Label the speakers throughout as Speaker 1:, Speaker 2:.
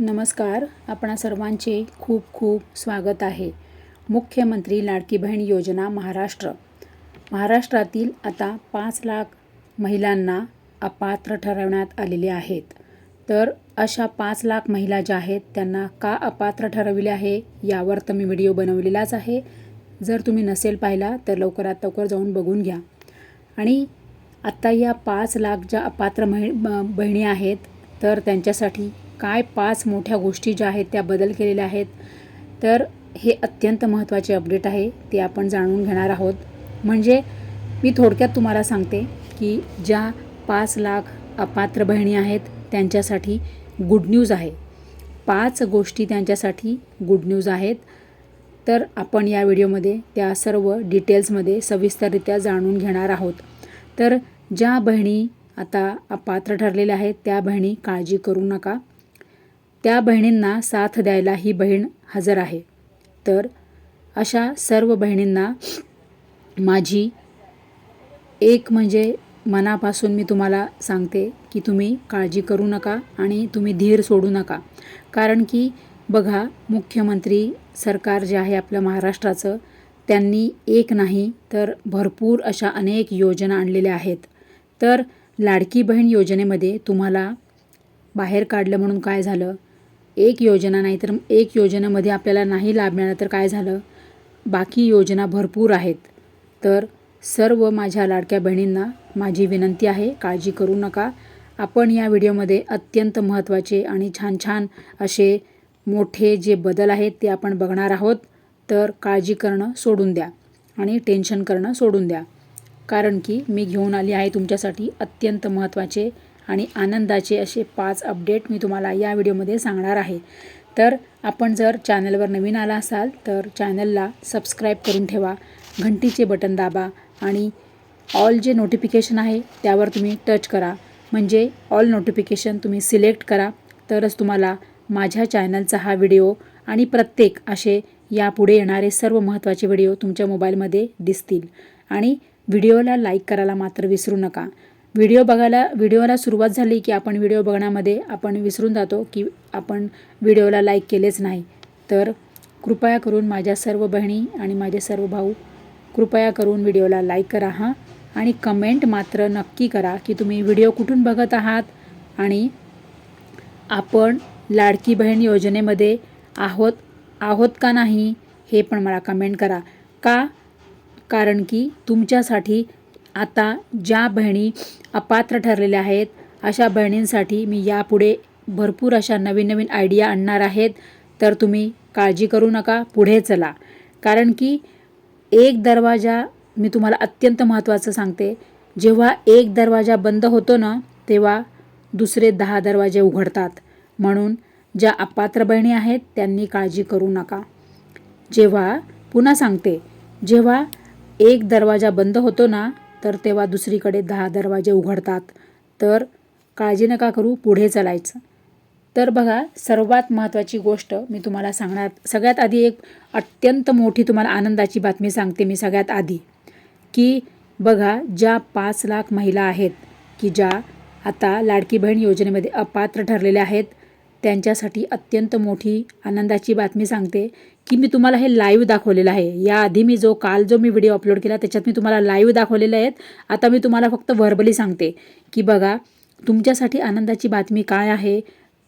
Speaker 1: नमस्कार आपणा सर्वांचे खूप खूप स्वागत आहे. मुख्यमंत्री लाडकी बहीण योजना महाराष्ट्र. महाराष्ट्रातील आता पाच लाख महिलांना अपात्र ठरवण्यात आलेले आहेत. तर अशा पाच लाख महिला ज्या आहेत त्यांना का अपात्र ठरविले आहे यावर तर मी व्हिडिओ बनवलेलाच आहे. जर तुम्ही नसेल पाहिला तर लवकरात लवकर जाऊन बघून घ्या. आणि आत्ता या पाच लाख ज्या अपात्र महि बहिणी आहेत तर त्यांच्यासाठी काय पाच मोठ्या गोष्टी ज्या आहेत त्या बदल केलेल्या आहेत तर हे अत्यंत महत्त्वाचे अपडेट आहे ते आपण जाणून घेणार आहोत. म्हणजे मी थोडक्यात तुम्हाला सांगते की ज्या पाच लाख अपात्र बहिणी आहेत त्यांच्यासाठी गुड न्यूज आहे. पाच गोष्टी त्यांच्यासाठी गुड न्यूज आहेत. तर आपण या व्हिडिओमध्ये त्या सर्व डिटेल्समध्ये सविस्तररित्या जाणून घेणार आहोत. तर ज्या बहिणी आता अपात्र ठरलेल्या आहेत त्या बहिणी काळजी करू नका. त्या बहिणींना साथ द्यायला ही बहीण हजर आहे. तर अशा सर्व बहिणींना माझी एक म्हणजे मनापासून मी तुम्हाला सांगते की तुम्ही काळजी करू नका आणि तुम्ही धीर सोडू नका. कारण की बघा मुख्यमंत्री सरकार जे आहे आपलं महाराष्ट्राचं त्यांनी एक नाही तर भरपूर अशा अनेक योजना आणलेल्या आहेत. तर लाडकी बहीण योजनेमध्ये तुम्हाला बाहेर काढलं म्हणून काय झालं? एक योजना नाही तर एक योजनेमध्ये आपल्याला नाही लाभ मिळाला तर काय झालं? बाकी योजना भरपूर आहेत. तर सर्व माझ्या लाडक्या बहिणींना माझी विनंती आहे काळजी करू नका. आपण या व्हिडिओमध्ये अत्यंत महत्त्वाचे आणि छान छान असे मोठे जे बदल आहेत ते आपण बघणार आहोत. तर काळजी करणं सोडून द्या आणि टेन्शन करणं सोडून द्या. कारण की मी घेऊन आली आहे तुमच्यासाठी अत्यंत महत्त्वाचे आणि आनंदाचे असे पाच अपडेट मी तुम्हाला या व्हिडिओमध्ये सांगणार आहे. तर आपण जर चॅनलवर नवीन आला असाल तर चॅनलला सबस्क्राईब करून ठेवा घंटीचे बटन दाबा आणि ऑल जे नोटिफिकेशन आहे त्यावर तुम्ही टच करा. म्हणजे ऑल नोटिफिकेशन तुम्ही सिलेक्ट करा. तरच तुम्हाला माझ्या चॅनलचा हा व्हिडिओ आणि प्रत्येक असे यापुढे येणारे सर्व महत्त्वाचे व्हिडिओ तुमच्या मोबाईलमध्ये दिसतील. आणि व्हिडिओला लाईक करायला मात्र विसरू नका. व्हिडिओ बघायला व्हिडिओला सुरुवात झाली की आपण व्हिडिओ बघण्यामध्ये आपण विसरून जातो की आपण व्हिडिओला लाईक केलेच नाही. तर कृपया करून माझ्या सर्व बहिणी आणि माझे सर्व भाऊ कृपया करून व्हिडिओला लाईक करा हां. आणि कमेंट मात्र नक्की करा की तुम्ही व्हिडिओ कुठून बघत आहात आणि आपण लाडकी बहीण योजनेमध्ये आहोत आहोत का नाही हे पण मला कमेंट करा. का? कारण की तुमच्यासाठी आता ज्या बहिणी अपात्र ठरलेल्या आहेत अशा बहिणींसाठी मी यापुढे भरपूर अशा नवीन नवीन आयडिया आणणार आहेत. तर तुम्ही काळजी करू नका पुढे चला. कारण की एक दरवाजा मी तुम्हाला अत्यंत महत्त्वाचं सांगते. जेव्हा एक दरवाजा बंद होतो ना तेव्हा दुसरे दहा दरवाजे उघडतात. म्हणून ज्या अपात्र बहिणी आहेत त्यांनी काळजी करू नका. जेव्हा पुन्हा सांगते जेव्हा एक दरवाजा बंद होतो ना तर तेव्हा दुसरीकडे दहा दरवाजे उघडतात. तर काळजी नका करू पुढे चालायचं. तर बघा सर्वात महत्त्वाची गोष्ट मी तुम्हाला सांगणार सगळ्यात आधी एक अत्यंत मोठी तुम्हाला आनंदाची बातमी सांगते मी सगळ्यात आधी. की बघा ज्या पाच लाख महिला आहेत की ज्या आता लाडकी बहीण योजनेमध्ये अपात्र ठरलेल्या आहेत त्यांच्यासाठी अत्यंत मोठी आनंदाची बातमी सांगते. की मी तुम्हाला हे लाईव्ह दाखवलेलं आहे. याआधी मी जो काल जो मी व्हिडिओ अपलोड केला त्याच्यात मी तुम्हाला लाईव्ह दाखवलेले आहेत. आता मी तुम्हाला फक्त व्हर्बली सांगते की बघा तुमच्यासाठी आनंदाची बातमी काय आहे?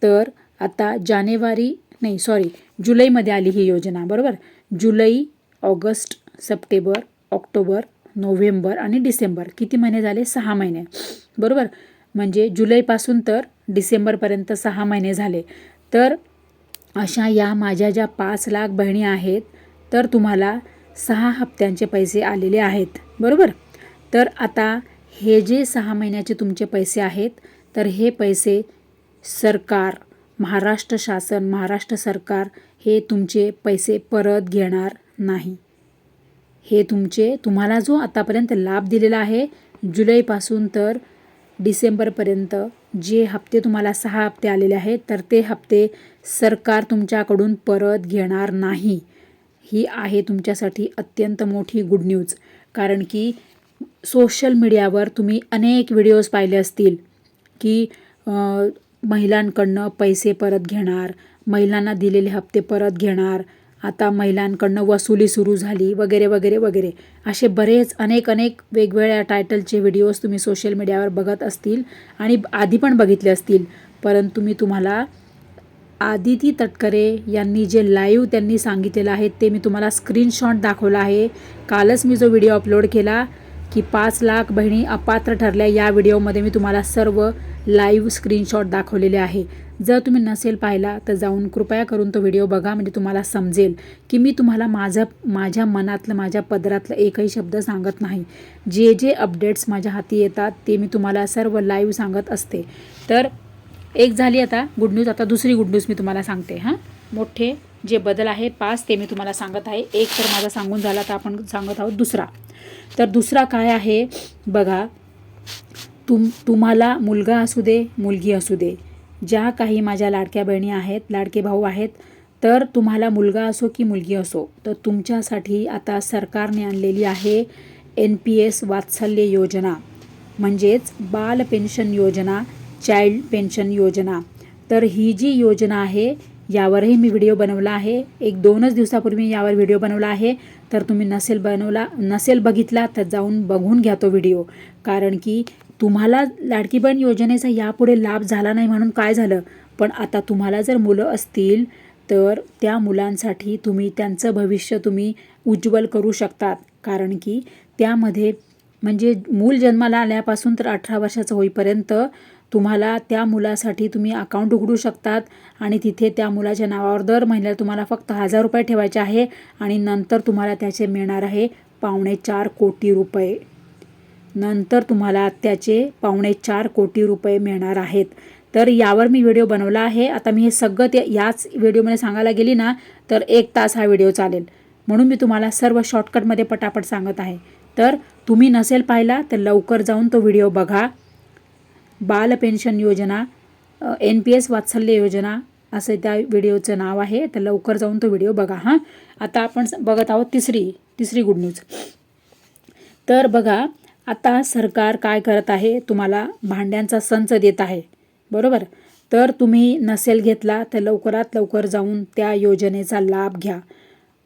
Speaker 1: तर आता जानेवारी नाही सॉरी जुलैमध्ये आली ही योजना बरोबर? July August September October November आणि डिसेंबर. किती महिने झाले? सहा महिने. बरोबर? म्हणजे जुलैपासून तर डिसेंबरपर्यंत सहा महिने झाले. तर अशा या माझ्या ज्या पाच लाख बहिणी आहेत तर तुम्हाला सहा हप्त्यांचे पैसे आलेले आहेत. बरोबर? तर आता हे जे सहा महिन्याचे तुमचे पैसे आहेत तर हे पैसे सरकार महाराष्ट्र शासन महाराष्ट्र सरकार हे तुमचे पैसे परत घेणार नाही. हे तुमचे तुम्हाला जो आतापर्यंत लाभ दिलेला आहे जुलैपासून तर डिसेंबरपर्यंत जे हप्ते तुम्हाला सहा हप्ते आलेले आहेत तर ते हप्ते सरकार तुमच्याकडून परत घेणार नाही. ही आहे तुमच्यासाठी अत्यंत मोठी गुड न्यूज कारण की सोशल मीडियावर तुम्ही अनेक व्हिडिओज पाहिले असतील की महिलांकडनं पैसे परत घेणार महिलांना दिलेले हप्ते परत घेणार आता महिलांकडनं वसुली सुरू झाली वगैरे वगैरे वगैरे. असे बरेच अनेक अनेक वेगवेगळ्या टायटलचे व्हिडिओज तुम्ही सोशल मीडियावर बघत असतील आणि आधी पण बघितले असतील. परंतु मी तुम्हाला आदिती तटकरे यांनी जे लाईव्ह त्यांनी सांगितलेलं आहे ते मी तुम्हाला स्क्रीनशॉट दाखवला आहे. कालच मी जो व्हिडिओ अपलोड केला की पाच लाख बहिणी अपात्र ठरल्या या व्हिडिओमध्ये मी तुम्हाला सर्व लाईव्ह स्क्रीनशॉट दाखवलेले आहे. जर तुम्ही नसेल पाहिला तर जाऊन कृपया करून तो व्हिडिओ बघा म्हणजे तुम्हाला समजेल की मी तुम्हाला माझं माझ्या मनातलं माझ्या पदरातलं एकही शब्द सांगत नाही. जे जे अपडेट्स माझ्या हाती येतात ते मी तुम्हाला सर्व लाईव्ह सांगत असते. तर एक झाली आता गुड न्यूज आता दुसरी गुड न्यूज मी तुम्हाला सांगते हां. मोठे जे बदल आहे पाच ते मी तुम्हाला सांगत आहे. एक तर माझा सांगून झाला तर आपण सांगत आहोत दुसरा. तर दुसरा काय आहे बघा तुम तुम्हाला मुलगा असू दे मुलगी असू दे. ज्या काही माझ्या लाडक्या बहिणी आहेत लाडके भाऊ आहेत तर तुम्हाला मुलगा असो की मुलगी असो तर तुमच्यासाठी आता सरकारने आणलेली आहे एन पी एस वात्सल्य योजना. म्हणजेच बाल पेन्शन योजना चाइल्ड पेन्शन योजना. तर ही जी योजना आहे यावरही मी व्हिडिओ बनवला आहे. एक दोनच दिवसापूर्वी यावर व्हिडिओ बनवला आहे. तर तुम्ही नसेल बनवला नसेल बघितला तर जाऊन बघून घ्या तो व्हिडिओ. कारण की तुम्हाला लाडकी बहीण योजनेचा यापुढे लाभ झाला नाही म्हणून काय झालं? पण आता तुम्हाला जर मुलं असतील तर त्या मुलांसाठी तुम्ही त्यांचं भविष्य तुम्ही उज्ज्वल करू शकतात. कारण की त्यामध्ये म्हणजे मूल जन्माला आल्यापासून तर अठरा वर्षाचं होईपर्यंत तुम्हाला त्या मुलासाठी तुम्ही अकाउंट उघडू शकतात आणि तिथे त्या मुलाच्या नावावर दर महिन्याला तुम्हाला फक्त हजार रुपये ठेवायचे आहे आणि नंतर तुम्हाला त्याचे मिळणार आहे पावणे चार कोटी रुपये. नंतर तुम्हाला त्याचे पावणे चार कोटी रुपये मिळणार आहेत. तर यावर मी व्हिडिओ बनवला आहे. आता मी हे सगळं ते याच व्हिडिओमध्ये सांगायला गेली ना तर एक तास हा व्हिडिओ चालेल. म्हणून मी तुम्हाला सर्व शॉर्टकटमध्ये पटापट सांगत आहे. तर तुम्ही नसेल पाहिला तर लवकर जाऊन तो व्हिडिओ बघा. बाल पेन्शन योजना एन पी एस वात्सल्य योजना असं त्या व्हिडिओचं नाव आहे. तर लवकर जाऊन तो व्हिडिओ बघा हां. आता आपण बघत आहोत तिसरी तिसरी गुड न्यूज तर बघा आता सरकार काय करत आहे? तुम्हाला भांड्यांचा संच देत आहे. बरोबर? तर तुम्ही नसेल घेतला तर लवकरात लवकर जाऊन त्या योजनेचा लाभ घ्या.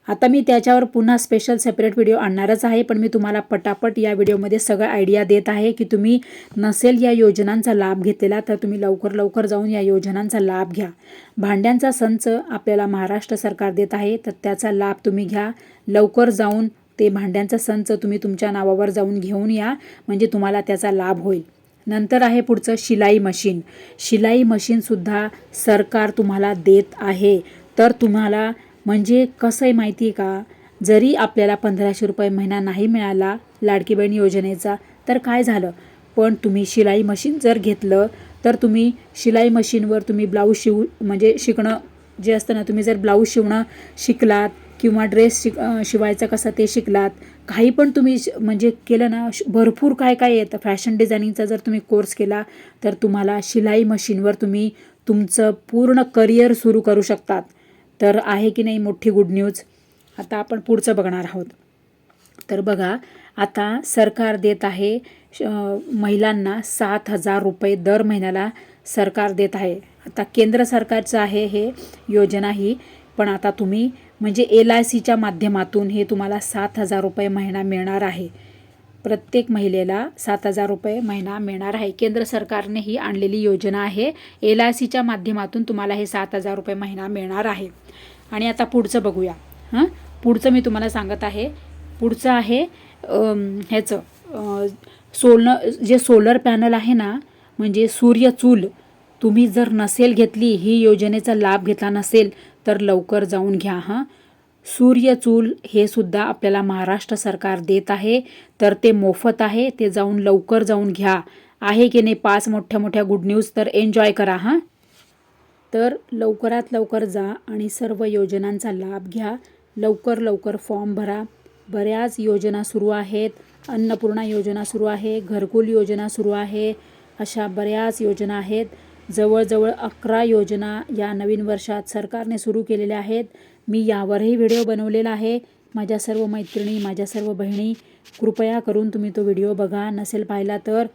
Speaker 1: आता मी त्याच्यावर पुन्हा स्पेशल सेपरेट व्हिडिओ आणणारच आहे पण मी तुम्हाला पटापट या व्हिडिओमध्ये सगळं आयडिया देत आहे की तुम्ही नसेल या योजनांचा लाभ घेतलेला तर तुम्ही लवकर लवकर जाऊन या योजनांचा लाभ घ्या. भांड्यांचा संच आपल्याला महाराष्ट्र सरकार देत आहे तर त्याचा लाभ तुम्ही घ्या. लवकर जाऊन ते भांड्यांचा संच तुम्ही तुमच्या नावावर जाऊन घेऊन या म्हणजे तुम्हाला त्याचा लाभ होईल. नंतर आहे पुढचं शिलाई मशीन. शिलाई मशीनसुद्धा सरकार तुम्हाला देत आहे. तर तुम्हाला म्हणजे कसं आहे माहिती आहे का? जरी आपल्याला पंधराशे रुपये महिना नाही मिळाला लाडकी बहीण योजनेचा तर काय झालं? पण तुम्ही शिलाई मशीन जर घेतलं तर तुम्ही शिलाई मशीनवर तुम्ही ब्लाऊज शिवू म्हणजे शिकणं जे असतं ना तुम्ही जर ब्लाऊज शिवणं शिकलात किंवा ड्रेस शिक शिवायचं कसं ते शिकलात. काही पण तुम्ही म्हणजे केलं ना भरपूर काय काय येतं. फॅशन डिझायनिंगचा जर तुम्ही कोर्स केला तर तुम्हाला शिलाई मशीनवर तुम्ही तुमचं पूर्ण करिअर सुरू करू शकतात. तर आहे की नाही मोठी गुड न्यूज आता आपण पुढचं बघणार आहोत. तर बघा आता सरकार देत आहे महिलांना सात हजार रुपये दर महिन्याला सरकार देत आहे. आता केंद्र सरकारचं आहे हे योजना ही पण आता तुम्ही म्हणजे एल आय सीच्या माध्यमातून हे तुम्हाला सात हजार रुपये महिना मिळणार आहे. प्रत्येक महिलेला सात हजार रुपये महिना मिळणार आहे. केंद्र सरकारने ही आणलेली योजना आहे. एल आय सीच्या माध्यमातून तुम्हाला हे सात हजार रुपये महिना मिळणार आहे. आणि आता पुढचं बघूया. हां? पुढचं मी तुम्हाला सांगत आहे. पुढचं आहे ह्याचं सोलनं जे सोलर पॅनल आहे ना म्हणजे सूर्यचूल तुम्ही जर नसेल घेतली ही योजनेचा लाभ घेतला नसेल तर लवकर जाऊन घ्या हां. सूर्यचूल हे सुद्धा आपल्याला महाराष्ट्र सरकार देत आहे तर ते मोफत आहे ते जाऊन लवकर जाऊन घ्या. आहे की नाही पाच मोठ्या मोठ्या गुड न्यूज तर एन्जॉय करा हां. तर लवकरात लवकर जा आणि सर्व योजनांचा लाभ घ्या. लवकर लवकर फॉर्म भरा. बऱ्याच योजना सुरू आहेत. अन्नपूर्णा योजना सुरू आहे घरकुल योजना सुरू आहे अशा बऱ्याच योजना आहेत. जवळजवळ अकरा योजना या नवीन वर्षात सरकारने सुरू केलेल्या आहेत. मी यावरही व्हिडिओ बनवलेला आहे. माझ्या सर्व मैत्रिणी माझ्या सर्व बहिणी कृपया करून तुम्ही तो व्हिडिओ बघा. नसेल पाहिला तर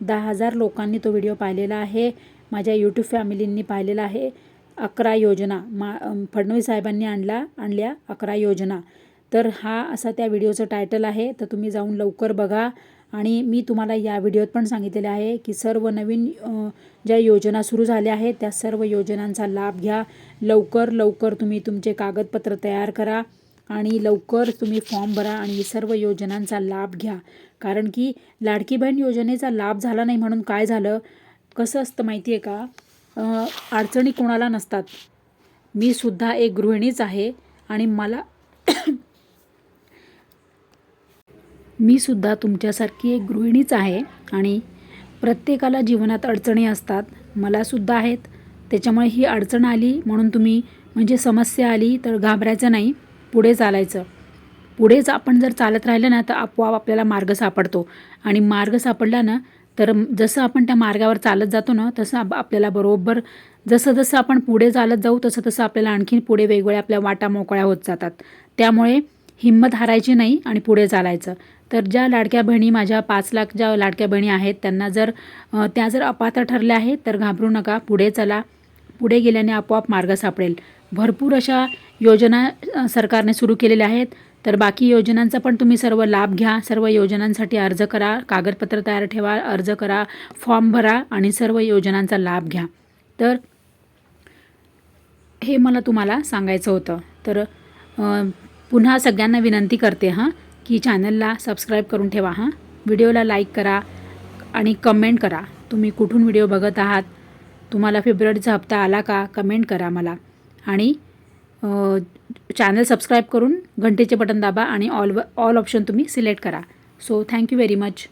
Speaker 1: दहा हजार लोकांनी तो व्हिडिओ पाहिलेला आहे. माझ्या यूट्यूब फॅमिलींनी पाहिलेला आहे. अकरा योजना मा फडणवीस साहेबांनी आणला आणल्या अकरा योजना. तर हा असा त्या व्हिडिओचं टायटल आहे. तर तुम्ही जाऊन लवकर बघा. आणि मी तुम्हाला या व्हिडिओत पण सांगितलेले आहे की सर्व नवीन ज्या योजना सुरू झाल्या आहेत त्या सर्व योजनांचा लाभ घ्या. लवकर लवकर तुम्ही तुमचे कागदपत्र तयार करा आणि लवकर तुम्ही फॉर्म भरा आणि सर्व योजनांचा लाभ घ्या. कारण की लाडकी बहीण योजनेचा लाभ झाला नाही म्हणून काय झालं? कसं असतं माहिती आहे का अडचणी कोणाला नसतात. मी सुद्धा एक गृहिणीच आहे आणि मला मी सुद्धा तुमच्यासारखी एक गृहिणीच आहे आणि प्रत्येकाला जीवनात अडचणी असतात मलासुद्धा आहेत. त्याच्यामुळे ही अडचण आली म्हणून तुम्ही म्हणजे समस्या आली तर घाबरायचं नाही पुढे चालायचं. पुढेच आपण जर चालत राहिलं ना तर आपोआप आपल्याला मार्ग सापडतो. आणि मार्ग सापडला ना तर जसं आपण त्या मार्गावर चालत जातो ना तसं आपल्याला बरोबर जसं जसं आपण पुढे चालत जाऊ तसं तसं आपल्याला आणखीन पुढे वेगवेगळ्या आपल्या वाटा मोकळ्या होत जातात. त्यामुळे हिंमत हारायची नाही आणि पुढे चालायचं. तर ज्या लाडक्या बहिणी माझ्या पाच लाख ज्या लाडक्या बहिणी आहेत त्यांना जर त्या जर अपात्र ठरल्या आहेत तर घाबरू नका. पुढे चला. पुढे गेल्याने आपोआप मार्ग सापडेल. भरपूर अशा योजना सरकारने सुरू केलेल्या आहेत. तर बाकी योजनांचा पण तुम्ही सर्व लाभ घ्या. सर्व योजनांसाठी अर्ज करा. कागदपत्र तयार ठेवा अर्ज करा फॉर्म भरा आणि सर्व योजनांचा लाभ घ्या. तर हे मला तुम्हाला सांगायचं होतं. तर पुन्हा सगळ्यांना विनंती करते हां की चॅनलला सबस्क्राईब करून ठेवा हां. व्हिडिओला लाईक करा आणि कमेंट करा. तुम्ही कुठून व्हिडिओ बघत आहात? तुम्हाला फेब्रुवारीचा हप्ता आला का? कमेंट करा मला. आणि चॅनल सबस्क्राईब करून घंटेचे बटन दाबा आणि ऑल ऑल ऑप्शन तुम्ही सिलेक्ट करा. So thank you very much.